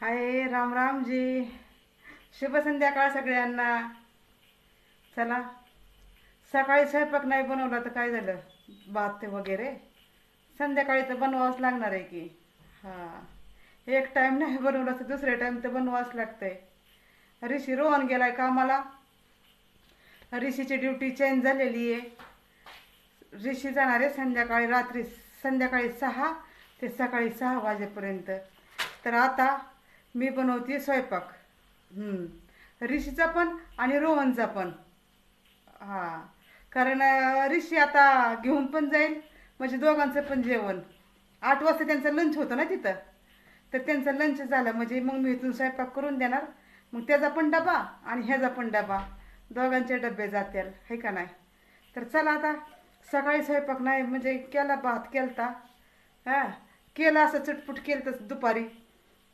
हाय राम रामजी. शुभ संध्याकाळ सगळ्यांना. चला. सकाळी स्वयंपाक नाही बनवला तर काय झालं? भात ते वगैरे. संध्याकाळी तर बनवावंच लागणार आहे की. हां. एक टाईम नाही बनवलं तर दुसरे टाईम तर बनवावंच लागतंय. ऋषी रोहन गेलाय कामाला. ऋषीची ड्युटी चेंज झालेली आहे. ऋषी जाणार आहे संध्याकाळी रात्री. संध्याकाळी सहा ते सकाळी सहा वाजेपर्यंत. तर आता मी बनवते स्वयंपाक. ऋषीचा पण आणि रोहनचा पण. हां. कारण ऋषी आता घेऊन पण जाईल म्हणजे दोघांचं पण जेवण. आठ वाजता त्यांचा लंच होतं ना तिथं? तर त्यांचा लंच झाला म्हणजे मग मी इथून स्वयंपाक करून देणार. मग त्याचा पण डबा आणि ह्याचा पण डबा. दोघांचे डबे जातील हे का नाही? तर चला आता सकाळी स्वयंपाक नाही म्हणजे केला भात केलता. हां. केला असं चटपुट केलं तर दुपारी.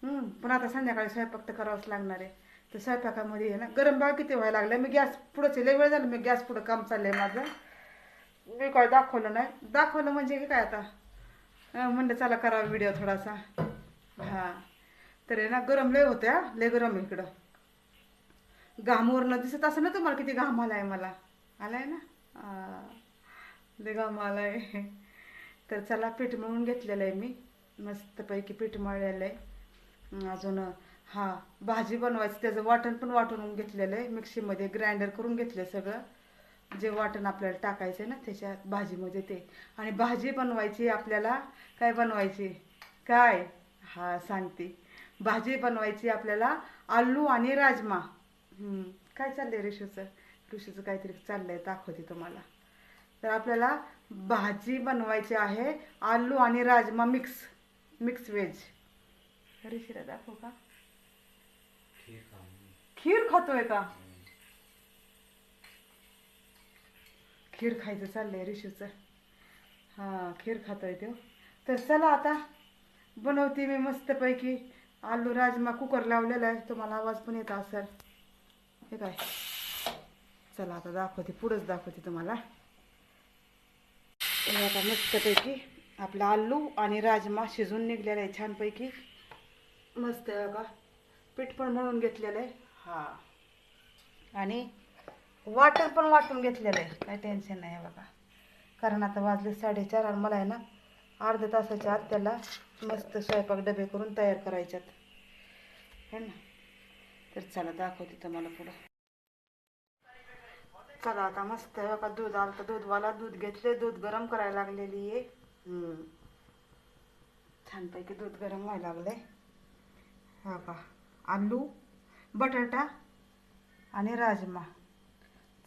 पण आता संध्याकाळी स्वयंपाक तर करावाच लागणार आहे. तर स्वयंपाकामध्ये आहे ना गरम बाळ किती व्हायला लागलं मी गॅस पुढंच लय वेळ झालं मी गॅस पुढं काम चाललंय माझं. मी काय दाखवलं नाही. दाखवलं म्हणजे काय आता? म्हणलं चला करावा व्हिडिओ थोडासा. हां. तर आहे ना गरम लय होत्या लय गरम इकडं. इकडं घामवरनं दिसत असं ना तुम्हाला किती घाम आला आहे मला. आलाय ना? लय घाम आलाय. तर चला पीठ मळून घेतलेलं आहे मी. मस्तपैकी पीठ मळलेलं आहे. अजून हा भाजी बनवायची त्याचं वाटण पण वाटून घेतलेलं आहे. मिक्सीमध्ये ग्राइंडर करून घेतलं सगळं. जे वाटण आपल्याला टाकायचं आहे ना त्याच्यात भाजीमध्ये ते. आणि भाजी बनवायची आपल्याला काय बनवायची? काय? हा सांगते. भाजी बनवायची आपल्याला आलू आणि राजमा. काय चाललंय ऋषूचं? ऋषूचं काहीतरी चाललंय दाखवते तुम्हाला. तर आपल्याला भाजी बनवायची आहे आलू आणि राजमा मिक्स मिक्स व्हेज. ऋषीला दाखवू का? खीर खातोय का? खीर खायचं चाललंय ऋषूचं हां खीर खातोय तो. तर चला आता बनवते मी मस्तपैकी आलू राजमा कुकर लावलेला आहे. तुम्हाला आवाज पण येत असेल. हे काय? चला आता दाखवते पुढंच दाखवते तुम्हाला. आता मस्तपैकी आपला आलू आणि राजमा शिजून निघलेला आहे छानपैकी. मस्त आहे बघा. पीठ पण मळून घेतलेलं आहे. हा. आणि वाटण पण वाटून घेतलेलं आहे. काही टेन्शन नाही आहे बघा. कारण आता वाजले साडेचार आणि मला आहे ना अर्ध्या तासाच्या आत त्याला मस्त स्वयंपाक डबे करून तयार करायच्यात. है ना? तर चला दाखवते तुम्हाला पुढं. चला आता मस्त आहे बघा. दूध आलं तर दूधवाला दूध घेतले दूध गरम करायला लागलेली आहे. छानपैकी दूध गरम व्हायला लागले हा का आलू बटाटा आणि राजमा.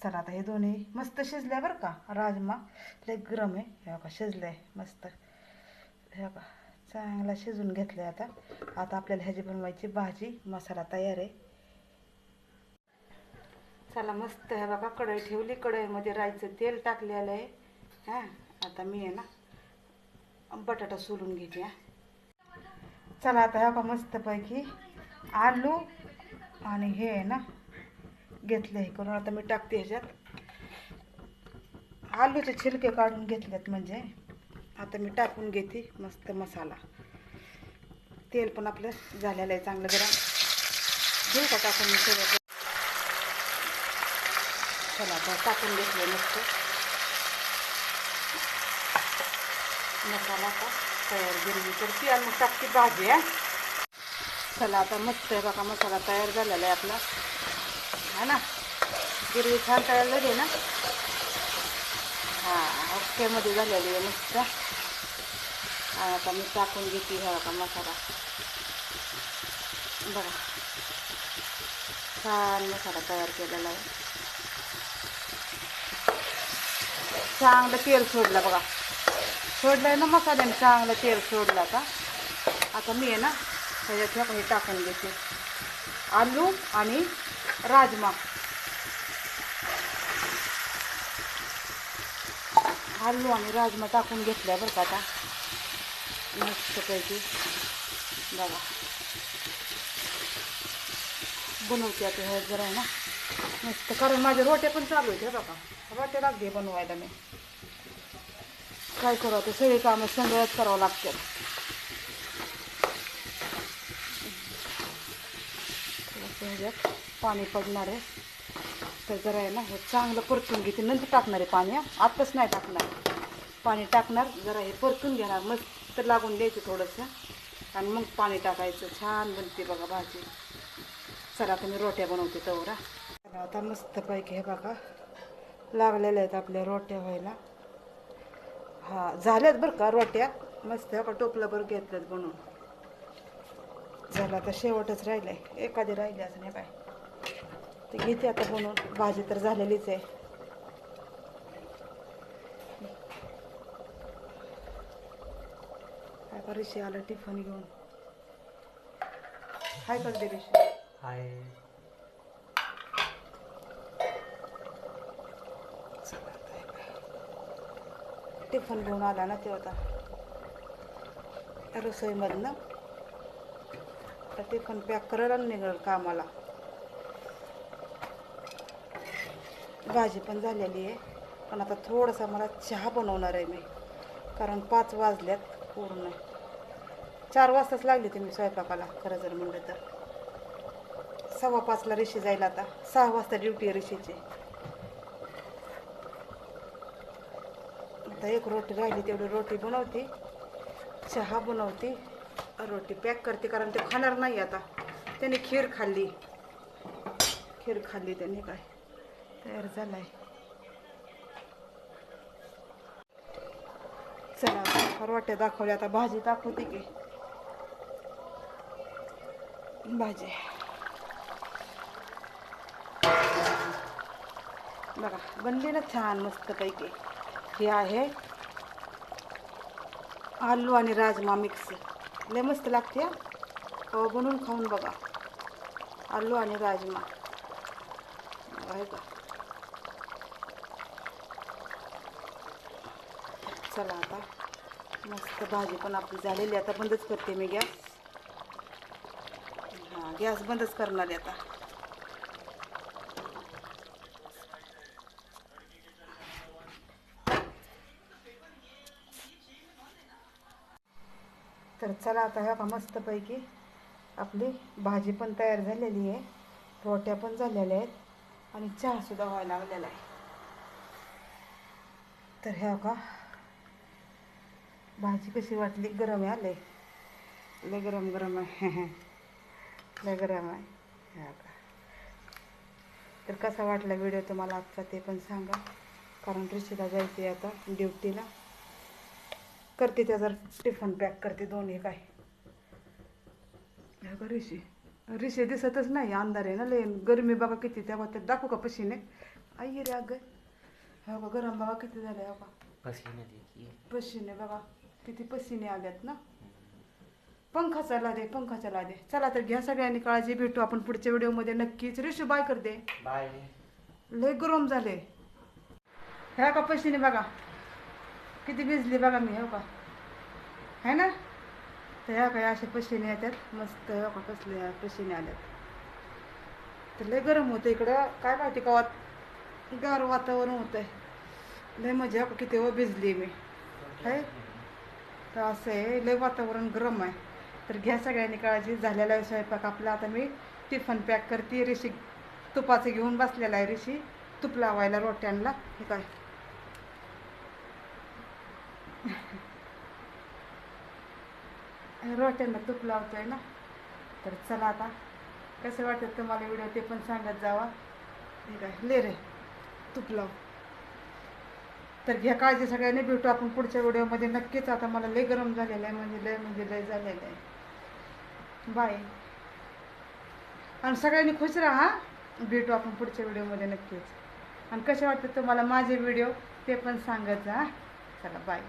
चला आता हे दोन्ही मस्त शिजले बरं का? राजमा लय गरम आहे. हे शिजलं शिजलंय मस्त. हे का चांगला शिजून घेतलंय आता. आता आपल्याला ह्याची बनवायची भाजी मसाला तयार आहे. चला मस्त आहे बघा कढई ठेवली. कढईमध्ये राईचं तेल टाकलेलं आहे. हां आता मी आहे ना बटाटा सोलून घेते हां. चला आता ह्या का मस्तपैकी आलू आणि हे आहे ना घेतलं हे करून. आता मी टाकते ह्याच्यात आलूचे छिलके काढून घेतलेत म्हणजे. आता मी टाकून घेते मस्त मसाला. तेल पण आपलं झालेलं आहे चांगलं जरा घेऊ का टाकून मी सगळं चला आता टाकून घेतलं मस्त. मसाला का तयार गिरवी करते आणि मग टाकते भाजी आहे चला आता मस्त आहे बघा मसाला तयार झालेला आहे आपला. हा ना? गिरवी छान तयार झाली ना? हां ओकेमध्ये झालेली आहे मस्त. आता मी टाकून घेते हा बघा मसाला. बघा. छान मसाला तयार केलेला आहे. चांगलं तेल सोडलं बघा. सोडलं आहे ना मसाल्याने चांगलं तेल सोडलं आता. आता मी आहे ना त्याच्यात हे टाकून घेते. आलू आणि राजमा. आलू आणि राजमा टाकून घेतल्या बरं का आता. मस्तपैकी बघा. बनवते आता हे जरा आहे ना. मस्त कारण माझ्या रोट्या पण चालू आहेत हो हे बघा रोट्या लागते बनवायला मी. काय करू आता सगळे कामं संगळच करावं लागतात ह्याच्यात पाणी पडणार आहे तर जरा आहे ना हे चांगलं परतून घेते नंतर टाकणार आहे पाणी आत्ताच नाही टाकणार पाणी टाकणार जरा हे परतून घेणार मस्त लागून द्यायचं थोडंसं आणि मग पाणी टाकायचं छान बनते बघा भाजी चला आता मी रोट्या बनवते तवरा आता मस्तपैकी हे बघा लागलेल्या आहेत आपल्या रोट्या व्हायला हा झाल्यात बरं का रोट्या? मस्त का टोपलं घेतल्यात बनवून झालं आता शेवटच राहिलं आहे एखादी राहिली असं नाही काय ते घेते आता बनवून भाजी तर झालेलीच आहे. काय का ऋषी आलं टिफन घेऊन. काय करते ऋषी हाय. टिफन घेऊन आला ना ते होता रसोईमधनं. तर टिफन पॅक करायला निघाल कामाला. भाजी पण झालेली आहे. पण आता थोडासा मला चहा बनवणार आहे मी. कारण पाच वाजल्यात पूर्ण. चार वाजताच लागली होती मी स्वयंपाकाला खरं जर म्हणलं तर. सव्वा पाचला ऋषी जाईल आता. सहा वाजता ड्युटी आहे ऋषीची आता एक रोटी राहिली तेवढी रोटी बनवते. चहा बनवते रोटी पॅक करते कारण ते खाणार नाही आता. त्याने खीर खाल्ली. खीर खाल्ली त्याने काय. तयार झालाय. चला रोट्या दाखवल्या आता भाजी दाखवते की. भाजी. बघा बनली ना छान मस्त पैकी. हे आहे. आलू आणि राजमा मिक्स. लय मस्त लागते हा. हो बनवून खाऊन बघा. आलू आणि राजमा. आहे का? चला आता. मस्त भाजी पण आपली झालेली आता बंदच करते मी गॅस. हां गॅस बंदच करणार आहे आता. तर चला आता ह्या का मस्तपैकी आपली भाजी पण तयार झालेली आहे. रोट्या पण झालेल्या आहेत आणि चहासुद्धा व्हायला लागलेला आहे. तर ह्या का भाजी कशी वाटली? गरम आहे आले लय. गरम गरम आहे. लय गरम आहे. ह्या का तर कसा वाटला व्हिडिओ तुम्हाला आजचा ते पण सांगा. कारण ऋषीला जायचे आता ड्युटीला. करते त्याचा टिफन पॅक करते दोन्ही काय. ह्या का ऋषी ऋषी दिसतच नाही अंधार आहे ना लय. गरमी बघा किती तेव्हा ते दाखवू का पशीने? आई रे अगं. हो का गरम बघा किती झालं हो का पसीने देखिए पशीने बघा किती पसीने आल्यात ना. पंखा चला दे पंखा चला दे. चला तर घ्या सगळ्यांनी काळजी भेटू आपण पुढच्या व्हिडिओमध्ये नक्कीच. ऋषी बाय कर दे. बाय लय गरम झाले ह्या का पशीने बघा. किती भिजली बघा मी हो का? है ना? तर ह्या काय असे पशिने येतात? मस्त हो का? कसले पशिने आल्यात. तर लय गरम होतं इकडं. काय माहिती का वात गार वातावरण होतंय. लय मजा हो का? किती हो भिजली मी. है? तर असं आहे लय वातावरण गरम आहे. तर घ्या सगळ्यांनी काळजी. झालेला आहे स्वयंपाक आपला. आता मी टिफन पॅक करते. ऋषी तुपाचं घेऊन बसलेला आहे ऋषी. तूप लावायला रोट्यांना. हे काय? रोट्यांना तूप लावतोय ना? तर चला आता. कसं वाटतं तुम्हाला व्हिडिओ? ते पण सांगत जावा. ले रे तूप लाव. तर घ्या काळजी सगळ्यांनी. भेटू आपण पुढच्या व्हिडिओमध्ये. नक्कीच आता मला लय गरम झालेलं आहे म्हणजे लय म्हणजे लय झालेलं आहे. बाय. आणि सगळ्यांनी खुश राहा भेटू आपण पुढच्या व्हिडिओमध्ये नक्कीच. आणि कसे वाटतात तुम्हाला माझे व्हिडिओ? ते पण सांगत जा चला बाय.